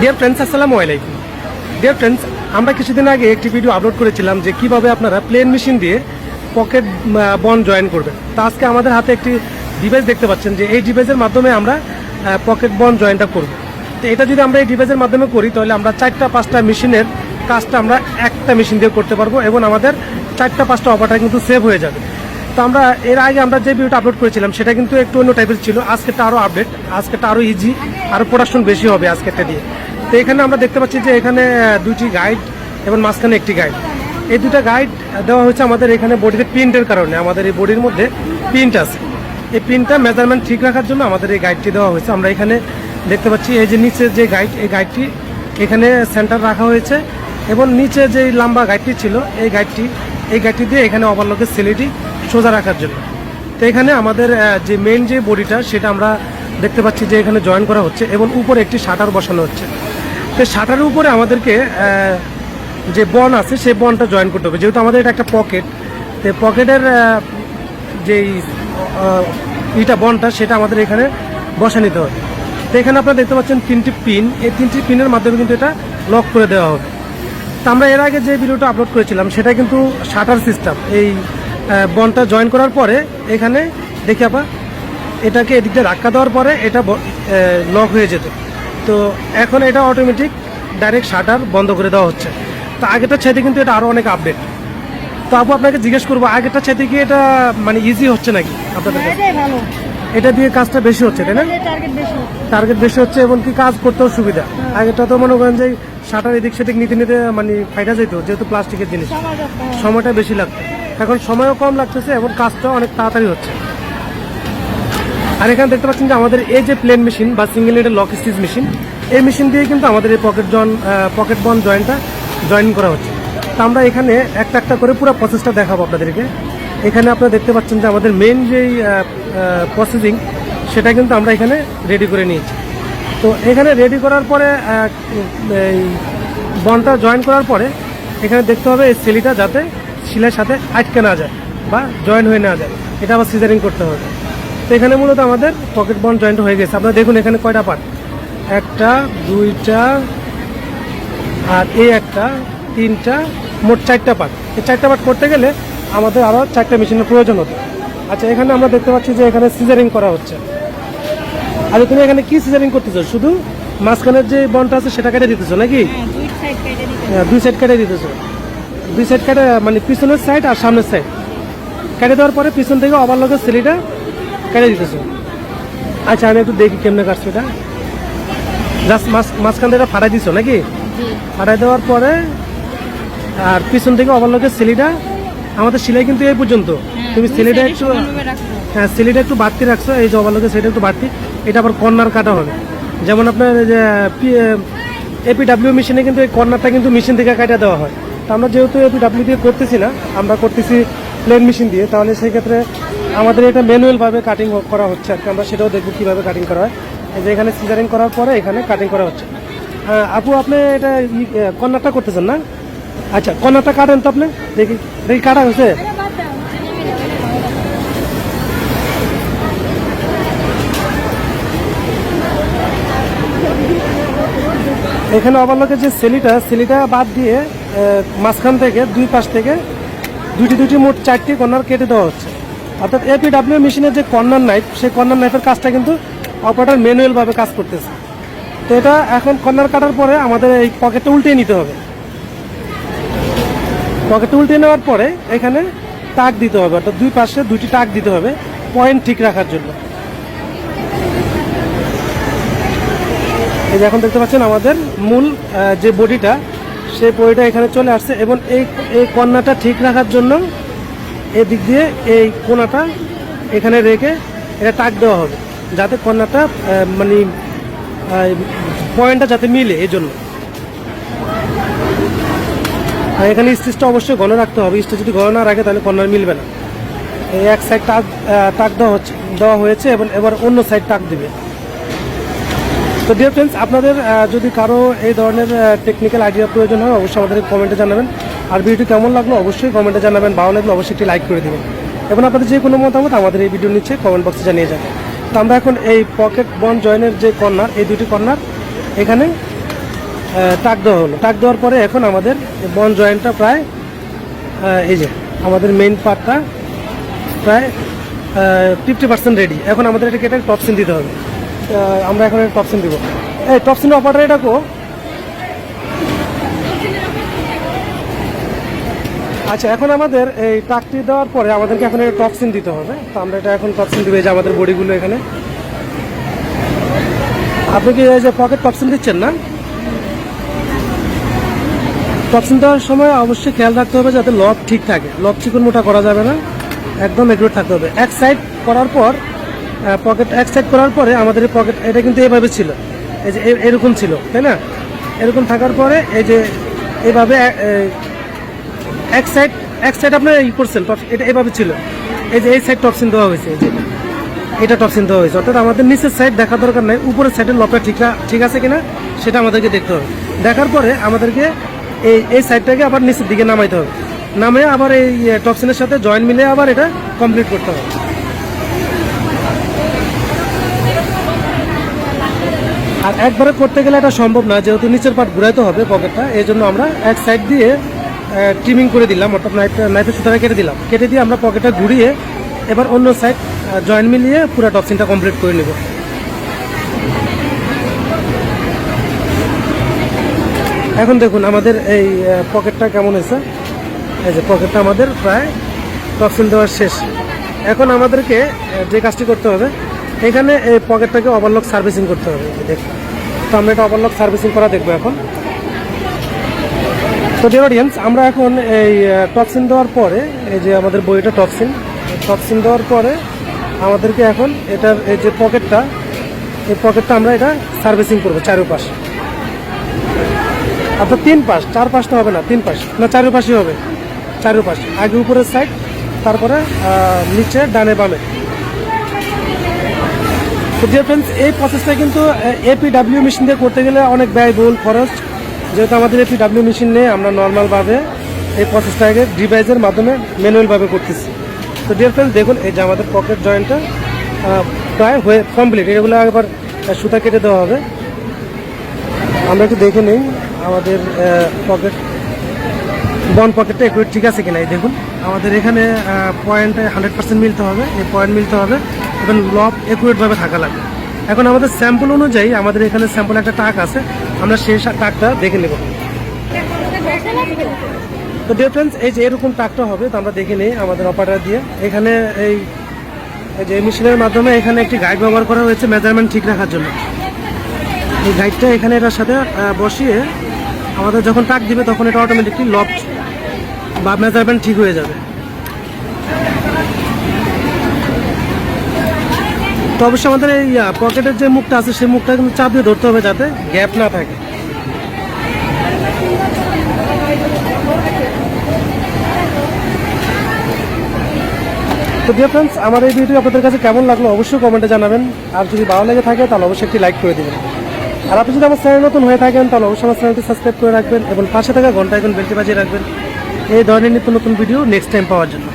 Dear friends আসসালামু আলাইকুম। Dear friends আমরা কিছুদিন আগে একটি ভিডিও আপলোড করেছিলাম যে কীভাবে আপনারা প্লেন মেশিন দিয়ে পকেট বন জয়েন করবেন। তো আজকে আমাদের হাতে একটি ডিভাইস দেখতে পাচ্ছেন যে এই ডিভাইসের মাধ্যমে আমরা পকেট বন জয়েনটা করব। তো এটা যদি আমরা এই ডিভাইসের মাধ্যমে করি, তাহলে আমরা চারটা, পাঁচটা মেশিনের কাজটা আমরা একটা মেশিন দিয়ে করতে পারব এবং আমাদের চারটা, পাঁচটা অপারটা কিন্তু সেভ হয়ে যাবে। তো আমরা, এর আগে আমরা যে ভিডিওটা আপলোড করেছিলাম, সেটা কিন্তু একটু অন্য টাইপের ছিল। আজকেটা আরও আপডেট আজকেটা আরও ইজি আরও প্রোডাকশন বেশি হবে আজকেরটা দিয়ে। তো এখানে আমরা দেখতে পাচ্ছি যে এখানে দুটি গাইড এবং মাঝখানে একটি গাইড এই দুটো গাইড দেওয়া হয়েছে আমাদের এখানে বডিতে প্রিন্টের কারণে। আমাদের এই বডির মধ্যে প্রিন্ট আছে। এই প্রিন্টটা মেজারমেন্ট ঠিক রাখার জন্য আমাদের এই গাইডটি দেওয়া হয়েছে। আমরা এখানে দেখতে পাচ্ছি, এই যে নিচে যে গাইড এই গাইডটি এখানে সেন্টার রাখা হয়েছে এবং নিচে যে লম্বা গাইডটি ছিল, এই গাইডটি এই গাইডটি দিয়ে এখানে ওভারলকের সিলিটি সোজা রাখার জন্য। তো এখানে আমাদের যে মেন যে বডিটা, সেটা আমরা দেখতে পাচ্ছি যে এখানে জয়েন করা হচ্ছে এবং উপরে একটি শাটার বসানো হচ্ছে। তো শাটারের উপরে আমাদেরকে যে বন আছে, সেই বনটা জয়েন করতে হবে। যেহেতু আমাদের এটা একটা পকেট তো পকেটের যেই ইটা, বনটা, সেটা আমাদের এখানে বসা নিতে হবে। তো এখানে আপনারা দেখতে পাচ্ছেন তিনটি পিন এই তিনটি পিনের মাধ্যমে কিন্তু এটা লক করে দেওয়া হবে। তো আমরা এর আগে যে ভিডিওটা আপলোড করেছিলাম, সেটা কিন্তু শাটার সিস্টেম এই বনটা জয়েন করার পরে এখানে দেখি আপা এটাকে এদিক দিয়ে ধাক্কা দেওয়ার পরে এটা লক হয়ে যেত। তো এখন এটা অটোমেটিক ডাইরেক্ট শাটার বন্ধ করে দেওয়া হচ্ছে। তো আগেরটার চাইতে কিন্তু এটা আরও অনেক আপডেট তো আপু আপনাকে জিজ্ঞেস করব আগেরটা চাইতে কি এটা মানে ইজি হচ্ছে নাকি আপনাদের ভালো। এটা দিয়ে কাজটা বেশি হচ্ছে তাই না? টার্গেট বেশি হচ্ছে। এবং কি কাজ করতেও সুবিধা। আগেটা তো মনে করেন যে শাটার এদিক সেদিক নিতে নিতে মানে ফাইটা যেত যেহেতু প্লাস্টিকের জিনিস। হবে সময়টা বেশি লাগতো। এখন সময়ও কম লাগতেছে এবং কাজটাও অনেক তাড়াতাড়ি হচ্ছে। আর এখানে দেখতে পাচ্ছেন যে আমাদের এই যে প্লেন মেশিন বা সিঙ্গেল এডের লক স্টিচ মেশিন এই মেশিন দিয়ে কিন্তু আমাদের এই পকেট জন পকেট বন জয়েন্টটা জয়েন করা হচ্ছে। তো আমরা এখানে একটা একটা করে পুরো প্রসেসটা দেখাবো আপনাদেরকে। এখানে আপনারা দেখতে পাচ্ছেন যে আমাদের মেন যেই প্রসেসিং সেটা কিন্তু আমরা এখানে রেডি করে নিয়েছি। তো এখানে রেডি করার পরে এই বনটা জয়েন করার পরে, এখানে দেখতে হবে এই সেলিটা যাতে শিলের সাথে আটকে না যায় বা জয়েন হয়ে না যায়। এটা আবার সিজারিং করতে হবে। তো এখানে মূলত আমাদের পকেট বন্ড জয়েন্ট হয়ে গেছে। আপনারা দেখুন এখানে কয়টা পার্ট একটা, দুইটা, আর এই একটা, তিনটা, মোট চারটা পার্ট এই চারটা পার্ট করতে গেলে আমাদের আরও চারটে মেশিনের প্রয়োজন হতো। আচ্ছা এখানে আমরা দেখতে পাচ্ছি যে এখানে সিজারিং করা হচ্ছে। আচ্ছা তুমি এখানে কি সিজারিং করতেছো? শুধু মাঝখানের যে বনটা আছে সেটা কেটে দিতেছো নাকি? হ্যাঁ দুই সাইড কেটে হ্যাঁ, কেটে দিতেছো। দুই সাইড কেটে মানে পিছনের সাইড আর সামনের সাইড কেটে দেওয়ার পরে পিছন থেকে ওভারলকের সিলিটা কেটে দিতেছো। আচ্ছা আমি একটু দেখি কেমনে কাটছো এটা। জাস্ট মাঝখান থেকে ফাটাই দিছো নাকি? ফাটাই দেওয়ার পরে আর পিছন থেকে ওভারলকের সিলিটা আমাদের সেলাই কিন্তু এই পর্যন্ত। হ্যাঁ, তুমি দুই একটু হ্যাঁ সিলিটা একটু বাড়তি রাখছো এই ওভারলকের সাইডে একটু বাড়তি। এটা আবার কর্নার কাটা হবে। যেমন আপনার যে এপিডাব্লিউ মেশিনে কিন্তু এই কর্নারটা কিন্তু মেশিন থেকে কাটা দেওয়া হয়। তো আমরা যেহেতু এপিডাব্লিউ দিয়ে করতেছি না আমরা করতেছি প্লেন মেশিন দিয়ে। তাহলে সেই ক্ষেত্রে আমাদের এটা ম্যানুয়ালভাবে কাটিং করা হচ্ছে আর কি। আমরা সেটাও দেখব কীভাবে কাটিং করা হয়। এই যে এখানে সিজারিং করার পরে এখানে কাটিং করা হচ্ছে। আপু আপনি এটা কর্নারটা করতেছেন না? আচ্ছা কর্নারটা কাটেন তো আপনি? দেখি দেখি কাটা হয়েছে? এখানে ওভারলকের যে সেলিটা সেলিটা বাদ দিয়ে মাঝখান থেকে, দুই পাশ থেকে, দুইটি দুইটি মোট চারটি কর্নার কেটে দেওয়া হচ্ছে। অর্থাৎ এপিডাব্লিউ মেশিনের যে কর্নার নাইফ সেই কর্নার নাইফের কাজটা কিন্তু অপারেটর ম্যানুয়ালভাবে কাজ করতেছে। তো এটা এখন কর্নার কাটার পরে আমাদের এই পকেটটা উল্টে নিতে হবে। পকেটটা উল্টে নেওয়ার পরে এখানে টাক দিতে হবে অর্থাৎ দুই পাশে দুইটি টাক দিতে হবে পয়েন্ট ঠিক রাখার জন্য। এই যে এখন দেখতে পাচ্ছেন আমাদের মূল যে বডিটা সেই বডিটা এখানে চলে আসছে এবং এই এই কর্নারটা ঠিক রাখার জন্য এই দিক দিয়ে এই কোনাটা এখানে রেখে এটা টাক দেওয়া হবে যাতে আহ, মানে পয়েন্টটা যাতে মিলে এই জন্য। আর এখানে স্টিচটা অবশ্যই ঘন রাখতে হবে। স্টিচ যদি ঘন না রাখে তাহলে কর্নার মিলবে না। এই এক সাইড টাক টাক দেওয়া হচ্ছে, দেওয়া হয়েছে এবং এবার অন্য সাইড টাক দিবে। তো ডিয়ার ফ্রেন্ডস আপনাদের যদি কারও এই ধরনের টেকনিক্যাল আইডিয়া প্রয়োজন হয়, অবশ্যই আমাদের কমেন্টে জানাবেন। আর ভিডিও কেমন লাগল অবশ্যই কমেন্টে জানাবেন। ভালো লাগল অবশ্যই একটি লাইক করে দেবেন। এবং আপনাদের যে কোনো মতামত আমাদের এই ভিডিওর নিচে কমেন্ট বক্সে জানিয়ে যাবেন। তো আমরা এখন এই পকেট বন জয়েনের যে কর্নার এই দুটি কর্নার এখানে টাক দেওয়া হলো। টাক দেওয়ার পরে এখন আমাদের বন জয়েন্টটা প্রায় এই যে আমাদের মেইন পার্টটা প্রায় ফিফটি পার্সেন্ট রেডি এখন আমাদের এটাকে এটা টপসিন দিতে হবে। আমরা এখন টপসিন দিব। এই টপসিন অপারেটর এটা কো? আচ্ছা এখন আমাদের এই টাকটি দেওয়ার পরে আমাদেরকে এখন এটা টপসিন দিতে হবে। তো আমরা এটা এখন টপসিন দিব, এই যে আমাদের বডিগুলো এখানে। আপনি কি এই যে পকেট টপসিন দিচ্ছেন না? টপসিন দেওয়ার সময় অবশ্যই খেয়াল রাখতে হবে যাতে লব ঠিক থাকে। লব চিকন মোটা করা যাবে না, একদম এগুলো থাকতে হবে। এক সাইড করার পর পকেট এক সাইড করার পরে আমাদের পকেট এটা কিন্তু এইভাবে ছিল। এই যে এরকম ছিল, তাই না? এরকম থাকার পরে এই যে এইভাবে এ- এ- এক সাইড এক সাইড আপনার ই করছেন এটা এভাবে ছিল। এই যে এই সাইড টপসিন দেওয়া হয়েছে, এই যে এটা টপসিন দেওয়া হয়েছে। অর্থাৎ আমাদের নিচের সাইড দেখার দরকার নাই, উপরের সাইডের লবটা ঠিক ঠিক আছে কিনা, সেটা আমাদেরকে দেখতে হবে। দেখার পরে আমাদেরকে এই এই সাইডটাকে আবার নিচের দিকে নামাইতে হবে। নামে আবার এই টপসিনের সাথে জয়েন মিলে আবার এটা কমপ্লিট করতে হবে। আর একবারে করতে গেলে এটা সম্ভব না, যেহেতু নিচের পার্ট ঘুরাইতে হবে পকেটটা এই জন্য আমরা এক সাইড দিয়ে ট্রিমিং করে দিলাম, অর্থাৎ নাইফ নাইফের সুতাটা কেটে দিলাম। কেটে দিয়ে আমরা পকেটটা ঘুরিয়ে এবার অন্য সাইড জয়েন মিলিয়ে পুরো টপসিনটা কমপ্লিট করে নেব। এখন দেখুন, আমাদের এই পকেটটা কেমন হয়েছে? এই যে পকেটটা আমাদের প্রায় টপসিন দেওয়ার শেষ। এখন আমাদেরকে যে কাজটি করতে হবে, এখানে এই পকেটটাকে ওভারলক সার্ভিসিং করতে হবে। দেখুন, তো আমরা এটা ওভারলক সার্ভিসিং করা দেখব এখন। তো ডিয়ার অডিয়েন্স আমরা এখন এই টক্সিন দেওয়ার পরে, এই যে আমাদের বইটা টক্সিন টক্সিন দেওয়ার পরে আমাদেরকে এখন এটার, এই যে পকেটটা এই পকেটটা আমরা এটা সার্ভিসিং করব চারোপাশ। অর্থাৎ তিন পাশ, চার পাশটা হবে না, তিন পাশ। না চারোপাশই হবে চারোপাশ আগে উপরের সাইড তারপরে নিচে, ডানে, বামে। তো ডিয়ার ফ্রেন্ডস এই প্রসেসটা কিন্তু এপিডাব্লিউ মেশিন দিয়ে করতে গেলে অনেক ব্যয়বহুল খরচ। যেহেতু আমাদের এপিডাব্লিউ মেশিন নেই, আমরা নর্মালভাবে এই প্রসেসটাকে ডিভাইসের মাধ্যমে ম্যানুয়ালভাবে করতেছি। তো ডিয়ার ফ্রেন্ডস দেখুন, এই যে আমাদের পকেট জয়েন্টটা প্রায় হয়ে কমপ্লিট এগুলো একবার সুতা কেটে দেওয়া হবে। আমরা একটু দেখে নিই। আমাদের পকেট বন পকেটটা একটু ঠিক আছে কিনা এই দেখুন। আমাদের এখানে পয়েন্টে হান্ড্রেড পার্সেন্ট মিলতে হবে, এই পয়েন্ট মিলতে হবে এবং লব একুরেটভাবে থাকা লাগবে। এখন আমাদের স্যাম্পল অনুযায়ী আমাদের এখানে স্যাম্পল একটা টাক আছে, আমরা সেই টাকটা দেখে নেব। তো ডিফারেন্স এই যে এরকম টাকটা হবে, তো আমরা দেখে নিই আমাদের অপারেটার দিয়ে। এখানে এই যে মেশিনের মাধ্যমে এখানে একটি গাইড ব্যবহার করা হয়েছে মেজারমেন্ট ঠিক রাখার জন্য। এই গাইডটা এখানে এটার সাথে বসিয়ে আমাদের যখন টাক দিবে তখন এটা অটোমেটিকলি লক বা মেজারমেন্ট ঠিক হয়ে যাবে। তো অবশ্যই আমাদের এই পকেটের যে মুখটা আছে সেই মুখটা কিন্তু চাপ দিয়ে ধরতে হবে যাতে গ্যাপ না থাকে। তো ডিয়ার ফ্রেন্ডস আমার এই ভিডিও আপনাদের কাছে কেমন লাগল অবশ্যই কমেন্টে জানাবেন। আর যদি ভালো লেগে থাকে, তাহলে অবশ্যই একটি লাইক করে দেবেন। আর আপনি যদি আমার চ্যানেল নতুন হয়ে থাকেন, তাহলে অবশ্যই আমার চ্যানেলটি সাবস্ক্রাইব করে রাখবেন এবং পাশে থাকা ঘণ্টা এখন বেলটি বাজিয়ে রাখবেন। এই ধরনের নিত্য নতুন ভিডিও নেক্সট টাইম পাওয়ার জন্য।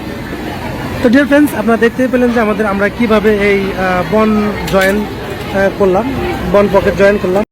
তো ডিয়ার ফ্রেন্ডস আপনারা দেখতেই পেলেন যে আমাদের আমরা কীভাবে এই বন জয়েন করলাম, বন পকেট জয়েন করলাম।